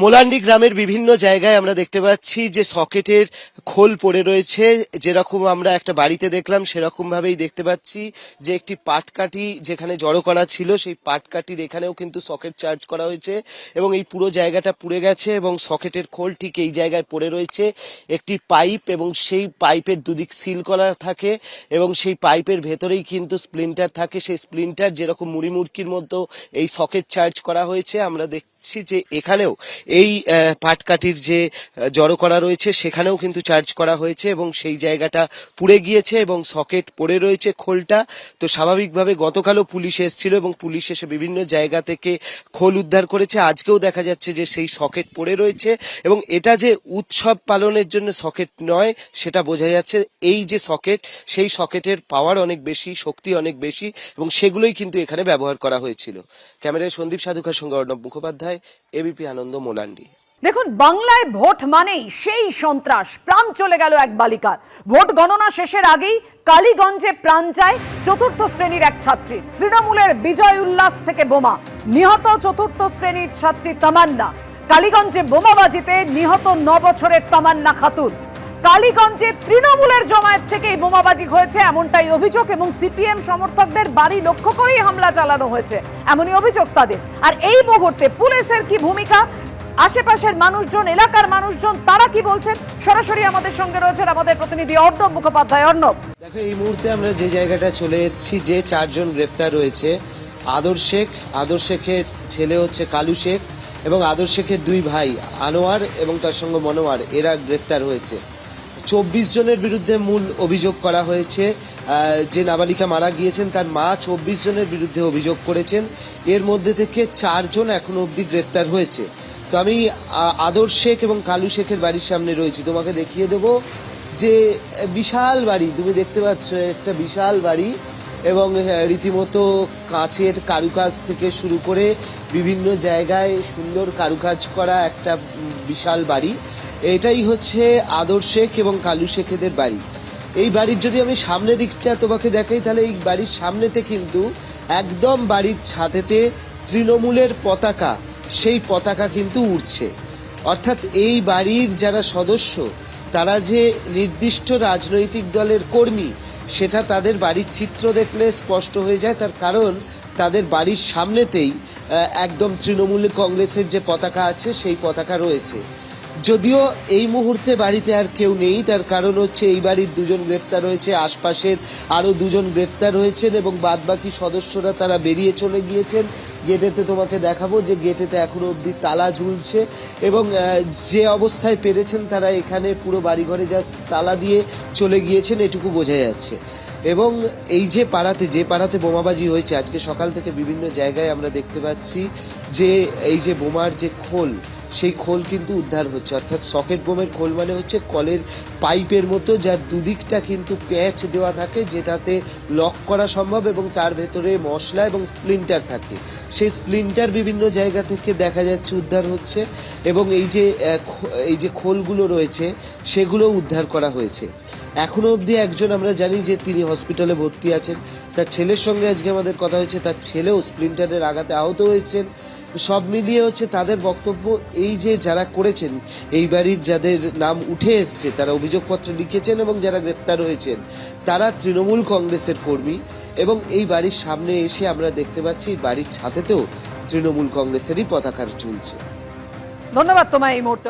মোলান্ডি গ্রামের বিভিন্ন জায়গায় আমরা দেখতে পাচ্ছি যে সকেটের খোল পড়ে রয়েছে। যেরকম আমরা একটা বাড়িতে দেখলাম সেরকম ভাবেই দেখতে পাচ্ছি যে একটি পাটকাঠি যেখানে জড়ো করা ছিল, সেই পাটকাঠির এখানেও কিন্তু সকেট চার্জ করা হয়েছে এবং এই পুরো জায়গাটা পুড়ে গেছে এবং সকেটের খোল ঠিক এই জায়গায় পড়ে রয়েছে। একটি পাইপ এবং সেই পাইপের দুদিক সিল করা থাকে এবং সেই পাইপের ভেতরেই কিন্তু স্প্লিন্টার থাকে। সেই স্প্লিন্টার যেরকম মুড়ি মুড়কির মতো এই সকেট চার্জ করা হয়েছে, আমরা দেখছি যে এখানেও এই পাটকাঠির যে জড়ো করা রয়েছে, সেখানেও কিন্তু চার্জ করা হয়েছে এবং সেই জায়গাটা পুড়ে গিয়েছে এবং সকেট পড়ে রয়েছে খোলটা। তো স্বাভাবিকভাবে গতকালও পুলিশ এসেছিল এবং পুলিশ এসে বিভিন্ন জায়গা থেকে খোল উদ্ধার করেছে। আজকেও দেখা যাচ্ছে যে সেই সকেট পড়ে রয়েছে এবং এটা যে উৎসব পালনের জন্য সকেট নয়, সেটা বোঝা যাচ্ছে। এই যে সকেট, সেই সকেটের পাওয়ার অনেক বেশি, শক্তি অনেক বেশি এবং সেগুলোই কিন্তু এখানে ব্যবহার করা হয়েছিল। ক্যামেরায় সন্দীপ সাধুকার সঙ্গে অর্ণব মুখোপাধ্যায়। এবিপি আনন্দ মোলান্ডি। দেখুন, বাংলায় ভোট মানেই সেই সন্ত্রাস। প্রাণ চলে গেল এক বালিকার। ভোট গণনা শেষের আগেই কালীগঞ্জে প্রাণ যায় চতুর্থ শ্রেণির এক ছাত্রীর তৃণমূলের বিজয় উল্লাস থেকে বোমা। নিহত চতুর্থ শ্রেণির ছাত্রী তামান্না। কালীগঞ্জে বোমাবাজিতে নিহত ন বছরের তামান্না খাতুন। কালীগঞ্জে তৃণমূলের জমায়েত থেকে এই বোমাবাজি হয়েছে, এমনটাই অভিযোগ এবং সিপিএম সমর্থকদের বাড়ি লক্ষ্য করেই হামলা চালানো হয়েছে। এমনই অভিযোগ তাদের। আর এই মুহূর্তে পুলিশের কি ভূমিকা? আশেপাশের মানুষজন, এলাকার মানুষজন, তারা কি বলছেন? সরাসরি আমাদের সঙ্গে রয়েছেন আমাদের প্রতিনিধি অর্ণব মুখোপাধ্যায়। অর্ণব। দেখো, এই মুহূর্তে আমরা যে জায়গাটা চলে এসেছি, যে চারজন গ্রেপ্তার রয়েছে, আদর শেখ, আদর শেখের ছেলে হচ্ছে কালু শেখ এবং আদর শেখের দুই ভাই আনোয়ার এবং তার সঙ্গে মনোয়ার, এরা গ্রেপ্তার হয়েছে। চব্বিশ জনের বিরুদ্ধে মূল অভিযোগ করা হয়েছে। যে নাবালিকা মারা গিয়েছেন, তার মা চব্বিশ জনের বিরুদ্ধে অভিযোগ করেছেন। এর মধ্যে থেকে চারজন এখনও অবধি গ্রেপ্তার হয়েছে। তো আমি আদর শেখ এবং কালু শেখের বাড়ির সামনে রয়েছি। তোমাকে দেখিয়ে দেবো যে বিশাল বাড়ি। তুমি দেখতে পাচ্ছ, একটা বিশাল বাড়ি এবং রীতিমতো কাঁচের কারুকাজ থেকে শুরু করে বিভিন্ন জায়গায় সুন্দর কারুকাজ করা একটা বিশাল বাড়ি। এটাই হচ্ছে আদর শেখ এবং কালু শেখেদের বাড়ি। এই বাড়ির যদি আমি সামনে দিকটা তোমাকে দেখাই, তাহলে এই বাড়ির সামনেতে কিন্তু একদম বাড়ির ছাদেতে তৃণমূলের পতাকা, সেই পতাকা কিন্তু উড়ছে। অর্থাৎ এই বাড়ির যারা সদস্য, তারা যে নির্দিষ্ট রাজনৈতিক দলের কর্মী, সেটা তাদের বাড়ির চিত্র দেখলে স্পষ্ট হয়ে যায়। তার কারণ, তাদের বাড়ির সামনেতেই একদম তৃণমূল কংগ্রেসের যে পতাকা আছে, সেই পতাকা রয়েছে। যদিও এই মুহূর্তে বাড়িতে আর কেউ নেই, তার কারণ হচ্ছে এই বাড়ির দুজন গ্রেফতার হয়েছে, আশপাশের আরও দুজন গ্রেফতার হয়েছেন এবং বাদবাকি সদস্যরা তারা বেরিয়ে চলে গিয়েছেন। গেটেতে তোমাকে দেখাবো যে গেটেতে এখনও অবধি তালা ঝুলছে এবং যে অবস্থায় পেরেছেন তারা এখানে পুরো বাড়িঘরে জাস্ট তালা দিয়ে চলে গিয়েছেন, এটুকু বোঝা যাচ্ছে। এবং এই যে পাড়াতে যে পাড়াতে বোমাবাজি হয়েছে, আজকে সকাল থেকে বিভিন্ন জায়গায় আমরা দেখতে পাচ্ছি যে এই যে বোমার যে খোল সেই খোল কিন্তু উদ্ধার হচ্ছে। অর্থাৎ সকেট বোমের খোল মানে হচ্ছে কলের পাইপের মতো যার দুদিকটা কিন্তু প্যাচ দেওয়া থাকে, যেটাতে লক করা সম্ভব এবং তার ভেতরে মশলা এবং স্প্লিন্টার থাকে। সেই স্প্লিন্টার বিভিন্ন জায়গা থেকে দেখা যাচ্ছে উদ্ধার হচ্ছে এবং এই যে এই যে খোলগুলো রয়েছে, সেগুলো উদ্ধার করা হয়েছে। এখনও অবধি একজন আমরা জানি যে তিনি হসপিটালে ভর্তি আছেন। তার ছেলের সঙ্গে আজকে আমাদের কথা হয়েছে। তার ছেলেও স্প্লিন্টারের আঘাতে আহত হয়েছেন। সব মিলিয়ে হচ্ছে তাদের বক্তব্য এই যে যারা করেছেন, এই বাড়ির যাদের নাম উঠে এসছে, তারা অভিযোগপত্র লিখেছেন এবং যারা গ্রেপ্তার হয়েছেন, তারা তৃণমূল কংগ্রেসের কর্মী এবং এই বাড়ির সামনে এসে আমরা দেখতে পাচ্ছি বাড়ির ছাদেতেও তৃণমূল কংগ্রেসেরই পতাকা ঝুলছে ধন্যবাদ তোমায় এই মুহূর্তে